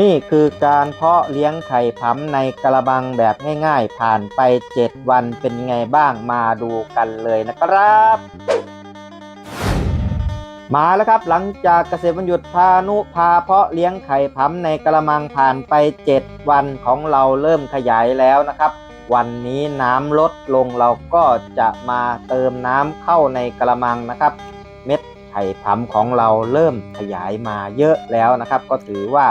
นี่คือการเพาะเลี้ยงไข่ผำในกระบังแบบง่ายๆ ผ่านไป 7 วันเป็นไงบ้างมาดูกันเลยนะครับ มาแล้วครับหลังจากเกษตรวันหยุดพานุพาเพาะเลี้ยงไข่ผำในกระมังผ่านไป 7 วันของเราเริ่มขยายแล้วนะครับ วันนี้น้ำลดลงเราก็จะมาเติมน้ำเข้าในกระมังนะครับ เม็ดไข่ผำของเราเริ่มขยายมาเยอะแล้วนะครับ ก็ถือว่า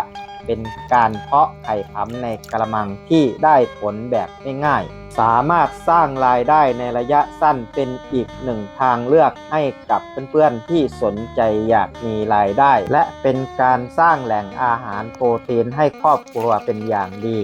เป็นการเพาะไข่ผำในกระมังที่ได้ผลแบบง่ายๆ สามารถสร้างรายได้ในระยะสั้นเป็นอีกหนึ่งทางเลือกให้กับเพื่อนๆที่สนใจอยากมีรายได้ และเป็นการสร้างแหล่งอาหารโปรตีนให้ครอบครัวเป็นอย่างดี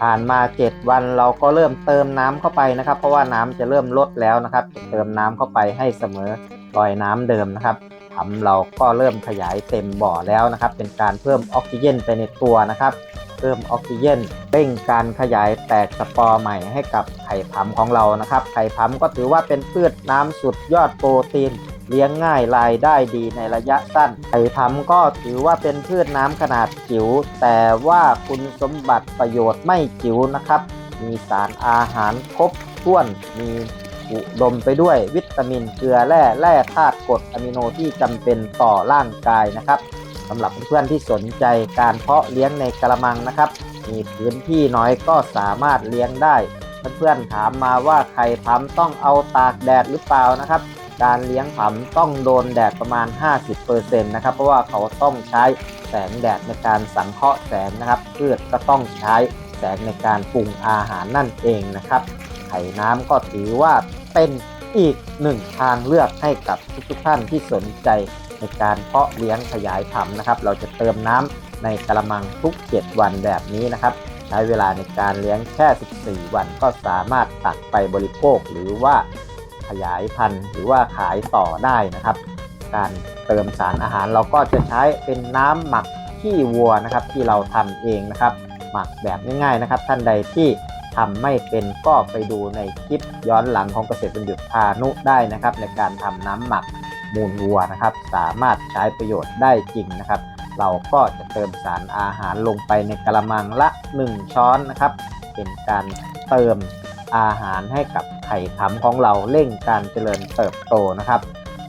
ผ่านมา 7 วันเราก็เริ่มเติมน้ำเข้าไปนะครับ เพราะว่าน้ำจะเริ่มลดแล้วนะครับ เติมน้ำเข้าไปให้เสมอรอยน้ำเดิมนะครับ ผำเราก็เริ่มขยายเต็มบ่อแล้วนะครับ เป็นการเพิ่มออกซิเจนไปในตัวนะครับ เพิ่มออกซิเจนเร่งการขยายแตกสปอร์ใหม่ให้กับไข่ผำของเรานะครับ ไข่ผำก็ถือว่าเป็นพืชน้ำสุดยอดโปรตีนเลี้ยงง่ายรายได้ดีในระยะสั้น ไข่ผำก็ถือว่าเป็นพืชน้ำขนาดจิ๋วแต่ว่าคุณสมบัติประโยชน์ไม่จิ๋วนะครับ มีสารอาหารครบถ้วนมี อุดมไปด้วยวิตามินเกลือแร่แร่ธาตุกรดอะมิโนที่จำเป็นต่อร่างกายนะครับสำหรับเพื่อนๆที่สนใจการเพาะเลี้ยงในกระมังนะครับ มีพื้นที่น้อยก็สามารถเลี้ยงได้ เพื่อนๆถามมาว่าไข่ผำต้องเอาตากแดดหรือเปล่านะครับ การเลี้ยงผำต้องโดนแดดประมาณ 50%นะครับเพราะว่าเขาต้องใช้แสงแดดในการสังเคราะห์แสงนะครับพืชก็ต้องใช้แสงในการปรุงอาหารนั่นเองนะครับ ไข่น้ำก็ถือว่า เป็นอีกหนึ่งทางเลือกให้กับทุกๆท่านที่สนใจในการเพาะเลี้ยงขยายผำนธุ์นะครับ เราจะเติมน้ำในกระมังทุก 7 วันแบบนี้นะครับ ใช้เวลาในการเลี้ยงแค่ 14 วันก็สามารถตักไปบริโภคหรือว่าขยายพันธุ์หรือว่าขายต่อได้นะครับ การเติมสารอาหารเราก็จะใช้เป็นน้ำหมักขี้วัวนะครับที่เราทำเองนะครับ หมักแบบง่ายๆนะครับ ท่านใดที่ ทำไม่เป็นก็ไปดูในคลิปย้อนหลังของเกษตรบรรยุทธ์พานุได้นะครับ ในการทำน้ำหมักมูลวัวนะครับ สามารถใช้ประโยชน์ได้จริงนะครับ เราก็จะเติมสารอาหารลงไปในกระมังละ 1 ช้อนนะครับ เป็นการเติมอาหารให้กับไข่ผำของเราเร่งการเจริญเติบโตนะครับ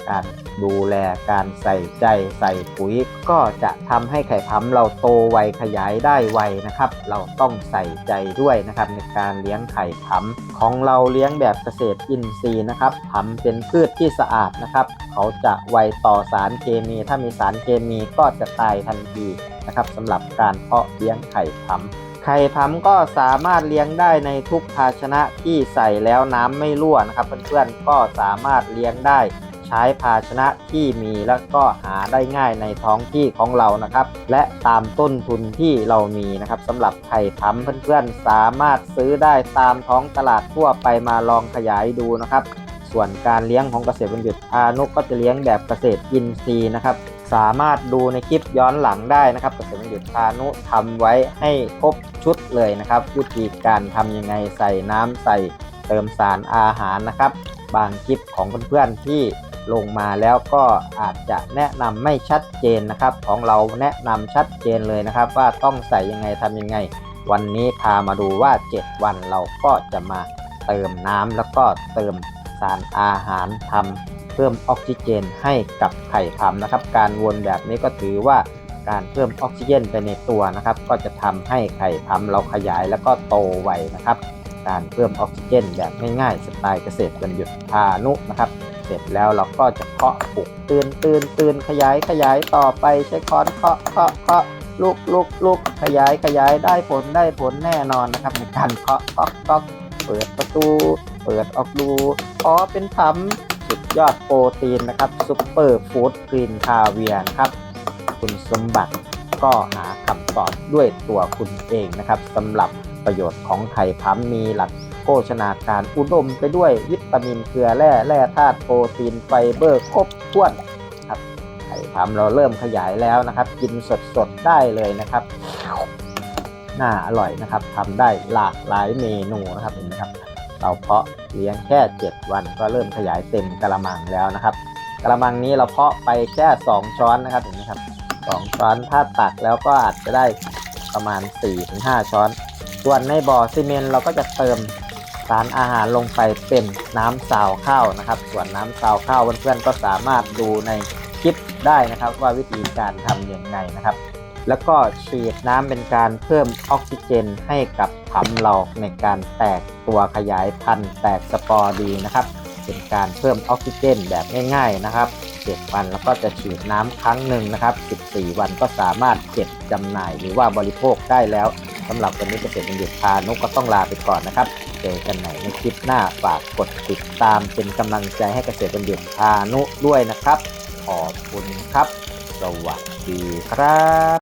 การดูแลการใส่ใจใส่ปุ๋ย ก็จะทำให้ไข่ผำเราโตไวขยายได้ไวนะครับ เราต้องใส่ใจด้วยนะครับในการเลี้ยงไข่ผำของเราเลี้ยงแบบเกษตรอินทรีย์นะครับผำเป็นพืชที่สะอาดนะครับ เขาจะไวต่อสารเคมี ถ้ามีสารเคมีก็จะตายทันทีนะครับสำหรับการเพาะเลี้ยงไข่ผำไข่ผำก็สามารถเลี้ยงได้ในทุกภาชนะที่ใส่แล้วน้ำไม่รั่วนะครับ เพื่อนๆก็สามารถเลี้ยงได้ ช้ภาชนะที่มีแล้วก็หาได้ง่ายในท้องที่ของเรานะครับ และตามต้นทุนที่เรามีนะครับสำหรับไข่ผำเพื่อนๆ สามารถซื้อได้ตามท้องตลาดทั่วไปมาลองขยายดูนะครับ ส่วนการเลี้ยงของเกษตรบรรยุทธ์พานุก็จะเลี้ยงแบบเกษตรอินทรีย์นะครับสามารถดูในคลิปย้อนหลังได้นะครับเกษตรบรรยุทธ์พานุทำไว้ให้ครบชุดเลยนะครับ วิธีการทำยังไงใส่น้ำใส่เติมสารอาหารนะครับ บางคลิปของเพื่อนๆที่ ลงมาแล้วก็อาจจะแนะนำไม่ชัดเจนนะครับ ของเราแนะนำชัดเจนเลยนะครับ ว่าต้องใส่ยังไงทำยังไง วันนี้พามาดูว่า 7 วันเราก็จะมาเติมน้ำแล้วก็เติมสารอาหารทำเพิ่มออกซิเจนให้กับไข่ผำนะครับ การวนแบบนี้ก็ถือว่าการเพิ่มออกซิเจนไปในตัวนะครับ ก็จะทำให้ไข่ผำเราขยายแล้วก็โตไวนะครับ การเพิ่มออกซิเจนแบบง่ายๆสไตล์เกษตรบรรยุทธ์พานุนะครับ ร็จแล้วเราก็จะเคาะปลุกตื่นตื่นตื่นขยายขยายต่อไปใช้ค้อนเคาะเคาะเคาะลุกลุกลุกขยายขยายได้ผลได้ผลแน่นอนนะครับในการเคาะเคาะเคาะเปิดประตู เปิดออกดูอ๋อเป็นผำสุดยอดโปรตีนนะครับซุปเปอร์ฟู้ดกรีนคาเวียนครับ คุณสมบัติก็หาคำตอบด้วยตัวคุณเองนะครับสำหรับประโยชน์ของไข่ผำมีหลัก โภชนาการอุดมไปด้วยวิตามินเกลือแร่แร่ธาตุโปรตีนไฟเบอร์ครบถ้วนครับไข่ผำเราเริ่มขยายแล้วนะครับ กินสดๆได้เลยนะครับน่าอร่อยนะครับทำได้หลากหลายเมนูนะครับเห็นไหมครับเราเพาะเลี้ยงแค่ 7 วันก็เริ่มขยายเต็มกระมังแล้วนะครับกระมังนี้เราเพาะไปแค่ 2 ช้อนนะครับเห็นไหมครับสองช้อนถ้าตักแล้วก็อาจจะได้ประมาณ 4-5 ช้อน ส่วนในบ่อซีเมนต์เราก็จะเติม สารอาหารลงไปเป็นน้ำซาวข้าวนะครับ ส่วนน้ำซาวข้าวเพื่อนๆก็สามารถดูในคลิปได้นะครับ ว่าวิธีการทำอย่างไงนะครับ แล้วก็ฉีดน้ำเป็นการเพิ่มออกซิเจนให้กับผำเราในการแตกตัวขยายพันธุ์แตกสปอร์ดีนะครับ เป็นการเพิ่มออกซิเจนแบบง่าย ๆนะครับ7วันแล้วก็จะฉีดน้ำครั้งหนึ่งนะครับ 14 วันก็สามารถเก็บจำหน่ายหรือว่าบริโภคได้แล้ว สำหรับวันนี้เกษตรบัณฑิตพานุก็ต้องลาไปก่อนนะครับ เจอกันใหม่ในคลิปหน้าฝากกดติดตามเป็นกำลังใจให้เกษตรบัณฑิตพานุด้วยนะครับ ขอบคุณครับ สวัสดีครับ